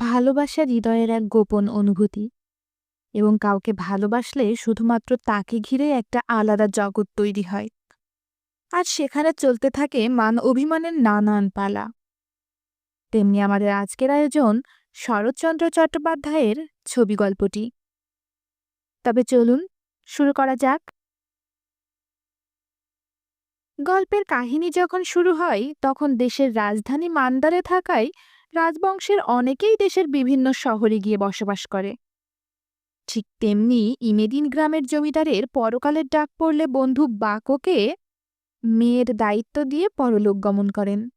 ভালোবাসা হৃদয়ের এক গোপন অনুভূতি। এবং কাউকে ভালোবাসলে শুধুমাত্র তাকে ঘিরে একটা আলাদা জগৎ তৈরি হয়। আর সেখানে চলতে থাকে মান অভিমানের নানান পালা। তেমনি আমাদের আজকের আয়োজন শরৎচন্দ্র চট্টোপাধ্যায়ের ছবি গল্পটি। তবে চলুন, শুরু করা যাক। গল্পের কাহিনী যখন শুরু হয়, তখন দেশের রাজধানী মান্দারে থাকায় রাজবংশের অনেকেই দেশের বিভিন্ন শহরে গিয়ে বসবাস করে। ঠিক তেমনি ইমেদিন গ্রামের জমিদারের পরকালের ডাক পড়লে বন্ধু বাকোকে মেয়ের দায়িত্ব দিয়ে পরলোক গমন করেন।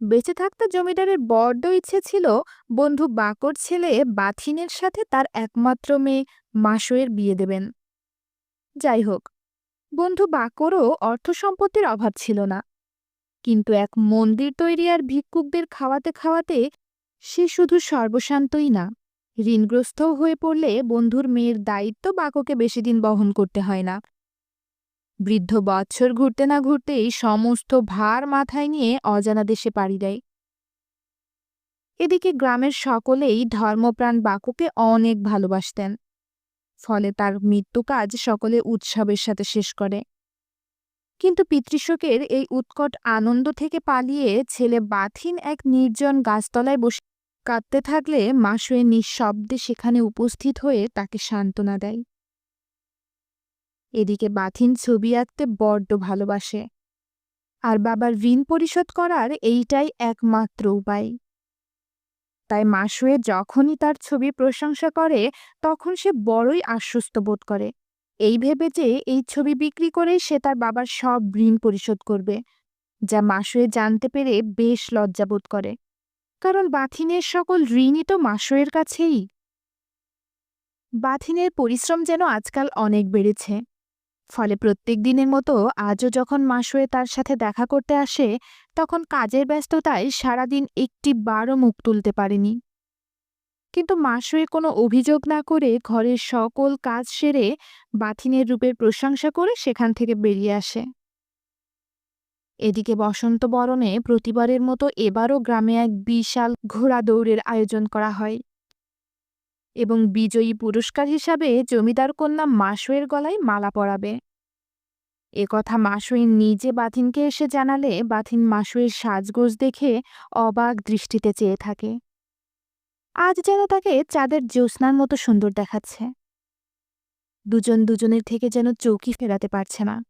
বেঁচে থাকতে জমিদারের বড্ড ইচ্ছে ছিল বন্ধু বাকর ছেলে বাথিনের সাথে তার একমাত্র মেয়ে মাসোয়ের বিয়ে দেবেন। যাই হোক, বন্ধু বাকরও অর্থ সম্পত্তির অভাব ছিল না। কিন্তু এক মন্দির তৈরি আর ভিক্ষুকদের খাওয়াতে খাওয়াতে সে শুধু সর্বশান্তই না, ঋণগ্রস্তও হয়ে পড়লে বন্ধুর মেয়ের দায়িত্ব বাককে বেশি দিন বহন করতে হয় না। বৃদ্ধ বৎসর ঘুরতে না ঘুরতেই সমস্ত ভার মাথায় নিয়ে অজানা দেশে পাড়ি দেয়। এদিকে গ্রামের সকলেই ধর্মপ্রাণ বাকুকে অনেক ভালোবাসতেন, ফলে তার মৃত্যু কাজ সকলে উৎসবের সাথে শেষ করে। কিন্তু পিতৃশোকের এই উৎকট আনন্দ থেকে পালিয়ে ছেলে বাথিন এক নির্জন গাছতলায় বসে কাঁদতে থাকলে মাসুয়ে নিঃশব্দে সেখানে উপস্থিত হয়ে তাকে সান্ত্বনা দেয়। এদিকে বাথিন ছবি আঁকতে বড্ড ভালোবাসে। আর বাবার ঋণ পরিশোধ করার এইটাই একমাত্র উপায়। তাই মাসুয়ে যখনই তার ছবি প্রশংসা করে, তখন সে বড়ই আশ্বস্ত বোধ করে। এই ভেবে যে এই ছবি বিক্রি করে সে তার বাবার সব ঋণ পরিশোধ করবে, যা মাসুয়ে জানতে পেরে বেশ লজ্জাবোধ করে। কারণ বাথিনের সকল ঋণই তো মাসুয়ের কাছেই। বাথিনের পরিশ্রম যেন আজকাল অনেক বেড়েছে। ফলে প্রত্যেক দিনের মতো আজও যখন মাসুয়ে তার সাথে দেখা করতে আসে, তখন কাজের ব্যস্ততায় সারাদিন একটি বারও মুখ তুলতে পারেনি। কিন্তু মাসুয়ে কোনো অভিযোগ না করে ঘরের সকল কাজ সেরে বাথিনের রূপের প্রশংসা করে সেখান থেকে বেরিয়ে আসে। এদিকে বসন্ত বরণে প্রতিবারের মতো এবারও গ্রামে এক বিশাল ঘোড়া দৌড়ের আয়োজন করা হয়। এবং বিজয়ী পুরস্কার হিসাবে জমিদার কন্যা মাসুয়ের গলায় মালা পরাবে। কথা মাসুই নিজে বাথিনকে এসে জানালে বাথিন মাসুয়ের সাজগোজ দেখে অবাক দৃষ্টিতে চেয়ে থাকে। আজ যেন তাকে চাঁদের জ্যোৎস্নার মতো সুন্দর দেখাচ্ছে। দুজন দুজনের থেকে যেন চৌকি ফেরাতে পারছে না।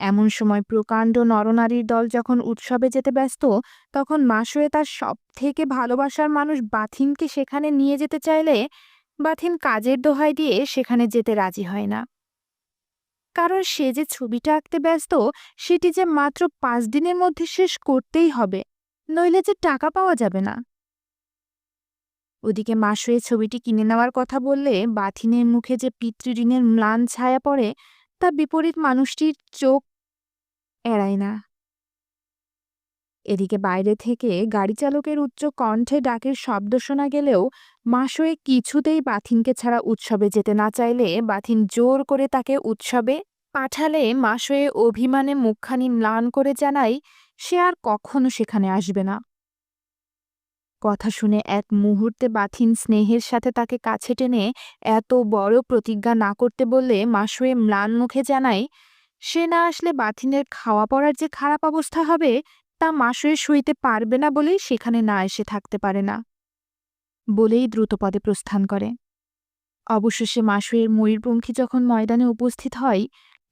এমন সময় প্রকাণ্ড নরনারীর দল যখন উৎসবে যেতে ব্যস্ত, তখন মাসুয়ে তার সব থেকে ভালোবাসার মানুষ বাথিনকে সেখানে নিয়ে যেতে চাইলে, বাথিন কাজের দোহাই দিয়ে সেখানে যেতে রাজি হয় না। কারণ সে যে ছবিটা আঁকতে ব্যস্ত, সেটি যে মাত্র পাঁচ দিনের মধ্যে শেষ করতেই হবে, নইলে যে টাকা পাওয়া যাবে না। ওদিকে মাসুয়ে ছবিটি কিনে নেওয়ার কথা বললে বাথিনের মুখে যে পিতৃঋণের ম্লান ছায়া পড়ে, তা বিপরীত মানুষটির চোখ এড়ায় না। এদিকে বাইরে থেকে গাড়ি চালকের উচ্চ কণ্ঠে ডাকের শব্দ শোনা গেলেও মাসোয়ে কিছুতেই বাথিনকে ছাড়া উৎসবে যেতে না চাইলে বাথিন জোর করে তাকে উৎসবে পাঠালে মাসোয়ে অভিমানে মুখখানি ম্লান করে জানাই সে আর কখনো সেখানে আসবে না। কথা শুনে এক মুহূর্তে বাথিন স্নেহের সাথে তাকে কাছে টেনে এত বড় প্রতিজ্ঞা না করতে বললে মাসুয়ে ম্লান মুখে জানায়, সে না আসলে বাথিনের খাওয়া পড়ার যে খারাপ অবস্থা হবে, তা মাসুয়ে সইতে পারবে না বলেই সেখানে না এসে থাকতে পারে না। বলেই দ্রুতপদে প্রস্থান করে। অবশেষে মাসুয়ের ময়ূরপঙ্খী যখন ময়দানে উপস্থিত হয়,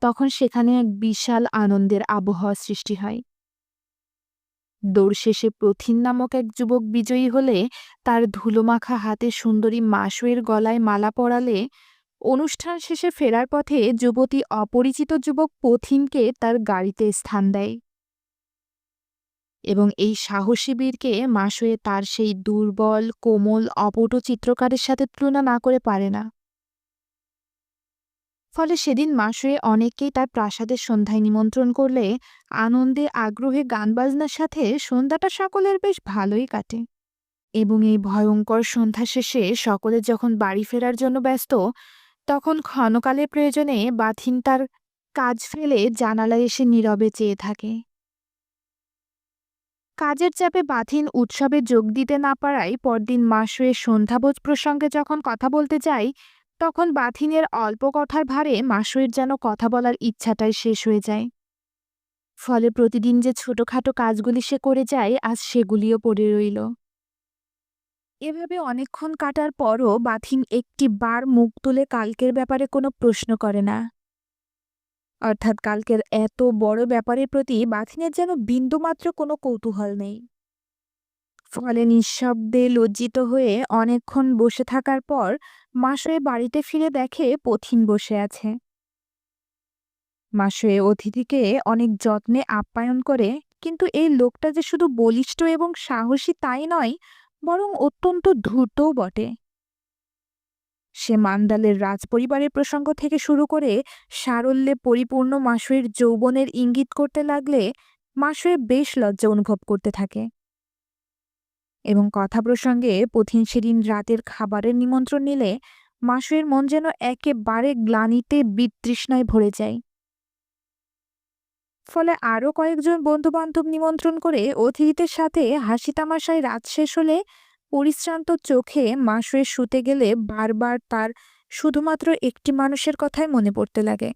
তখন সেখানে এক বিশাল আনন্দের আবহাওয়া সৃষ্টি হয়। দৌড় শেষে প্রথিন নামক এক যুবক বিজয়ী হলে তার ধুলোমাখা হাতে সুন্দরী মাসুয়ের গলায় মালা পরালে অনুষ্ঠান শেষে ফেরার পথে যুবতী অপরিচিত যুবক পথিনকে তার গাড়িতে স্থান দেয়। এবং এই সাহসী বীরকে মাসুয়ে তার সেই দুর্বল, কোমল, অপট চিত্রকারের সাথে তুলনা না করে পারে না। ফলে সেদিন মাসুয়ে অনেককেই তার প্রাসাদের সন্ধ্যায় নিমন্ত্রণ করলে আনন্দে আগ্রহে গান বাজনার সাথে সন্ধ্যাটা সকলের বেশ ভালোই কাটে। এবং এই ভয়ঙ্কর সন্ধ্যা শেষে সকলে যখন বাড়ি ফেরার জন্য ব্যস্ত, তখন ক্ষণকালের প্রয়োজনে বাথিন তার কাজ ফেলে জানালায় এসে নীরবে চেয়ে থাকে। কাজের চাপে বাথিন উৎসবে যোগ দিতে না পারায় পরদিন মাসুয়ের সন্ধ্যাভোজ প্রসঙ্গে যখন কথা বলতে যাই তখন বাথিনের অল্প কথার ভারে মাসুয়ের যেন কথা বলার ইচ্ছাটাই শেষ হয়ে যায়। ফলে প্রতিদিন যে ছোটখাটো কাজগুলি সে করে যায়, আজ সেগুলিও পড়ে রইল। এভাবে অনেকক্ষণ কাটার পরও বাথিন একটি বার মুখ তুলে কালকের ব্যাপারে কোনো প্রশ্ন করে না। অর্থাৎ কালকের এত বড় ব্যাপারের প্রতি বাথিনের যেন বিন্দুমাত্র কোনো কৌতূহল নেই। ফলে নিঃশব্দে লজ্জিত হয়ে অনেকক্ষণ বসে থাকার পর মাসয়ে বাড়িতে ফিরে দেখে পথিন বসে আছে। মাসয়ে অতিথিকে অনেক যত্নে আপ্যায়ন করে, কিন্তু এই লোকটা যে শুধু বলিষ্ঠ এবং সাহসী তাই নয়, বরং অত্যন্ত ধূর্তও বটে। সে মান্দালের রাজপরিবারের প্রসঙ্গ থেকে শুরু করে সারল্যে পরিপূর্ণ মাসুয়ের যৌবনের ইঙ্গিত করতে লাগলে মাসুয়ে বেশ লজ্জা অনুভব করতে থাকে। এবং কথা প্রসঙ্গে পথিন সেদিন রাতের খাবারের নিমন্ত্রণ নিলে মাসুয়ের মন যেন একেবারে গ্লানিতে বিতৃষ্ণায় ভরে যায়। ফলে আরও কয়েকজন বন্ধুবান্ধব নিমন্ত্রণ করে অতিথিদের সাথে হাসি তামাশায় রাত শেষ হলে পরিশ্রান্ত চোখে মাসুয়ে শুতে গেলে বারবার তার শুধুমাত্র একটি মানুষের কথাই মনে পড়তে লাগে।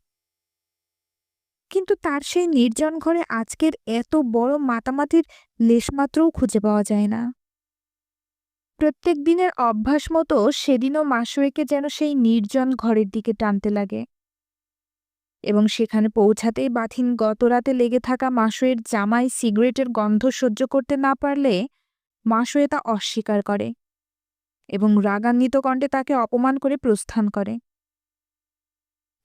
কিন্তু তার সেই নির্জন ঘরে আজকের এত বড় মাতামাতির লেশমাত্রও খুঁজে পাওয়া যায় না। প্রত্যেক দিনের অভ্যাস মতো সেদিনও মাসুয়েকে যেন সেই নির্জন ঘরের দিকে টানতে লাগে। এবং সেখানে পৌঁছাতেই বাথিন গতরাতে লেগে থাকা মাসুয়ের জামাই সিগারেটের গন্ধ সহ্য করতে না পারলে মাসুয়ে তা অস্বীকার করে এবং রাগান্বিত কণ্ঠে তাকে অপমান করে প্রস্থান করে।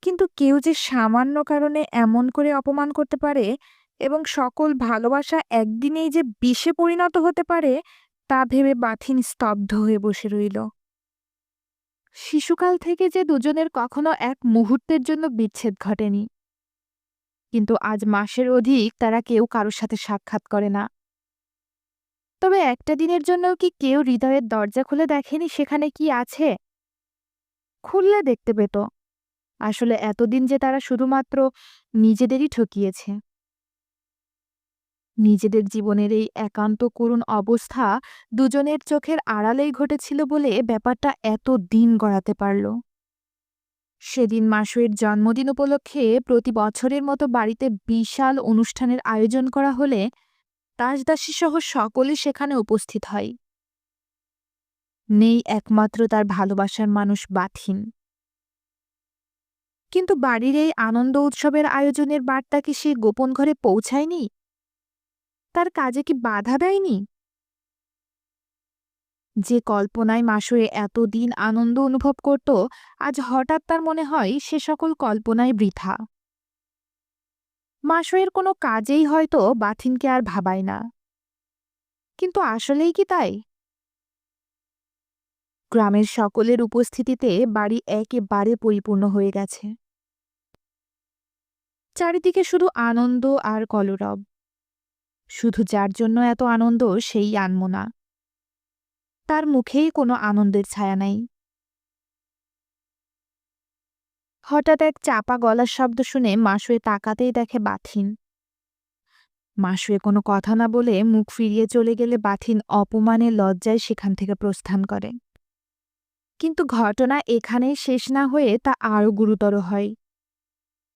কিন্তু কেউ যে সামান্য কারণে এমন করে অপমান করতে পারে এবং সকল ভালোবাসা একদিনেই যে বিষে পরিণত হতে পারে তা ভেবে বাথিন স্তব্ধ হয়ে বসে রইল। শিশুকাল থেকে যে দুজনের কখনো এক মুহূর্তের জন্য বিচ্ছেদ ঘটেনি। কিন্তু আজ মাসের অধিক তারা কেউ কারোর সাথে সাক্ষাৎ করে না। তবে একটা দিনের জন্যও কি কেউ হৃদয়ের দরজা খুলে দেখেনি সেখানে কি আছে? খুললে দেখতে পেত। আসলে এতদিন যে তারা শুধুমাত্র নিজেদেরই ঠকিয়েছে। নিজেদের জীবনের এই একান্ত করুণ অবস্থা দুজনের চোখের আড়ালেই ঘটেছিল বলে ব্যাপারটা এত দিন গড়াতে পারল। সেদিন মাসুয়ের জন্মদিন উপলক্ষে প্রতি বছরের মতো বাড়িতে বিশাল অনুষ্ঠানের আয়োজন করা হলে দাসদাসী সহ সকলে সেখানে উপস্থিত হয়। নেই একমাত্র তার ভালোবাসার মানুষ বাথিন। কিন্তু বাড়ির এই আনন্দ উৎসবের আয়োজনের বার্তা কি সে গোপন ঘরে পৌঁছায়নি? তার কাজে কি বাধা দেয়নি? যে কল্পনায় মাসুয়ে এতদিন আনন্দ অনুভব করত, আজ হঠাৎ তার মনে হয় সে সকল কল্পনায় বৃথা। মাসুয়ের কোনো কাজেই হয়তো বাথিনকে আর ভাবায় না। কিন্তু আসলেই কি তাই? গ্রামের সকলের উপস্থিতিতে বাড়ি একেবারে পরিপূর্ণ হয়ে গেছে। চারিদিকে শুধু আনন্দ আর কলরব। শুধু যার জন্য এত আনন্দ, সেই আনমোনা তার মুখেই কোনো আনন্দের ছায়া নাই। হঠাৎ এক চাপা গলার শব্দ শুনে মাসুয়ে তাকাতেই দেখে বাথিন। মাসুয়ে কোনো কথা না বলে মুখ ফিরিয়ে চলে গেলে বাথিন অপমানে লজ্জায় সেখান থেকে প্রস্থান করে। কিন্তু ঘটনা এখানেই শেষ না হয়ে তা আরও গুরুতর হয়।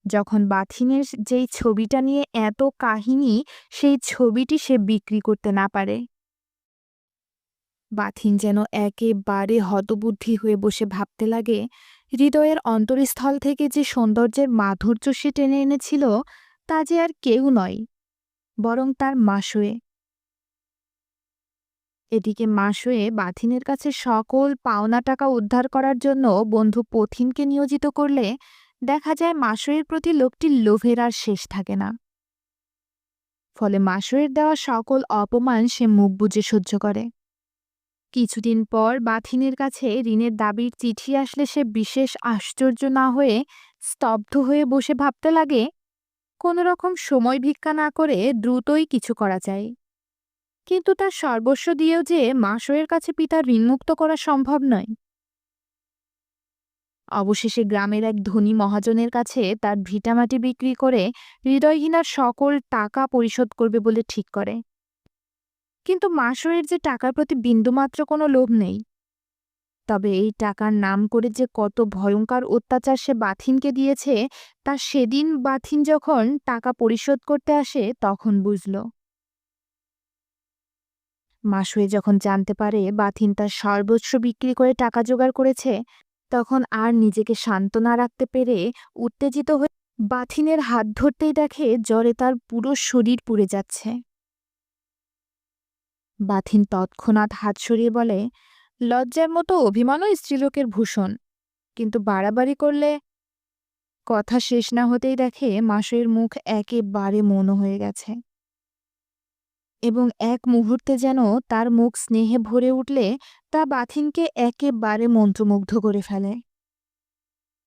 যখন বাথিনের যেই ছবিটা নিয়ে এত কাহিনী, সেই ছবিটি সে বিক্রি করতে না পারে। বাথিন যেন একেবারে হতবুদ্ধি হয়ে বসে ভাবতে লাগে, হৃদয়ের অন্তরস্থল থেকে যে সৌন্দর্যের মাধুর্য সে টেনে এনেছিল, তা যে আর কেউ নয়, বরং তার মাসুয়ে এদিকে মাসুয়ে বাথিনের কাছে সকল পাওনা টাকা উদ্ধার করার জন্য বন্ধু পথিনকে নিয়োজিত করলে দেখা যায় মাসুয়ের প্রতি লোকটির লোভের আর শেষ থাকে না। ফলে মাসুয়ের দেওয়া সকল অপমান সে মুখ বুঝে সহ্য করে। কিছুদিন পর বাথিনের কাছে ঋণের দাবির চিঠি আসলে সে বিশেষ আশ্চর্য না হয়ে স্তব্ধ হয়ে বসে ভাবতে লাগে, কোনো রকম সময় ভিক্ষা না করে দ্রুতই কিছু করা যায়। কিন্তু তার সর্বস্ব দিয়েও যে মাসয়ের কাছে পিতা ঋণমুক্ত করা সম্ভব নয়। অবশেষে গ্রামের এক ধনী মহাজনের কাছে তার ভিটামাটি বিক্রি করে হৃদয়হীনার সকল টাকা পরিশোধ করবে বলে ঠিক করে। কিন্তু মাসুয়ের যে টাকার প্রতি বিন্দুমাত্র কোনো লোভ নেই। তবে এই টাকার নাম করে যে কত ভয়ঙ্কর অত্যাচার সে বাথিনকে দিয়েছে, তা সেদিন বাথিন যখন টাকা পরিশোধ করতে আসে, তখন বুঝল। মাসুয়ে যখন জানতে পারে বাথিন তার সর্বস্ব বিক্রি করে টাকা জোগাড় করেছে তখন আর নিজেকে শান্ত না রাখতে পেরে উত্তেজিত হয়ে বাথিনের হাত ধরতেই দেখে জ্বরে তার পুরো শরীর পুড়ে যাচ্ছে। বাথিন তৎক্ষণাৎ হাত সরিয়ে বলে, লজ্জার মতো অভিমানও স্ত্রীলোকের ভূষণ, কিন্তু বাড়াবাড়ি করলে কথা শেষ না হতেই দেখে মাসের মুখ একেবারে মনো হয়ে গেছে। এবং এক মুহূর্তে যেন তার মুখ স্নেহে ভরে উঠলে তা বাথিনকে একেবারে মন্ত্রমুগ্ধ করে ফেলে।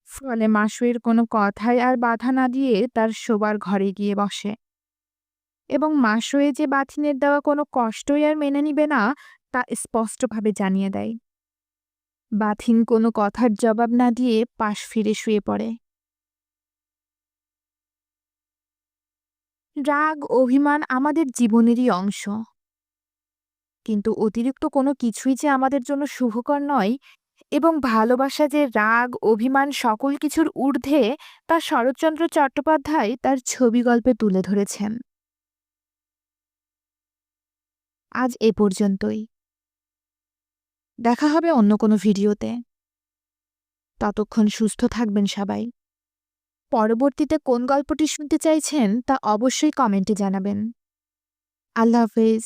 ফলে মাসুয়ের কোনো কথায় আর বাধা না দিয়ে তার শোবার ঘরে গিয়ে বসে। এবং মাসুয়ে যে বাথিনের দেওয়া কোনো কষ্টই আর মেনে নিবে না, তা স্পষ্টভাবে জানিয়ে দেয়। বাথিন কোনো কথার জবাব না দিয়ে পাশ ফিরে শুয়ে পড়ে। রাগ, অভিমান আমাদের জীবনেরই অংশ। কিন্তু অতিরিক্ত কোনো কিছুই যে আমাদের জন্য শুভকর নয় এবং ভালোবাসা যে রাগ, অভিমান সকল কিছুর ঊর্ধ্বে তা শরৎচন্দ্র চট্টোপাধ্যায় তার ছবি গল্পে তুলে ধরেছেন। আজ এ পর্যন্তই। দেখা হবে অন্য কোনো ভিডিওতে। ততক্ষণ সুস্থ থাকবেন সবাই। পরবর্তীতে কোন গল্পটি শুনতে চাইছেন তা অবশ্যই কমেন্টে জানাবেন। আল্লাহ হাফেজ।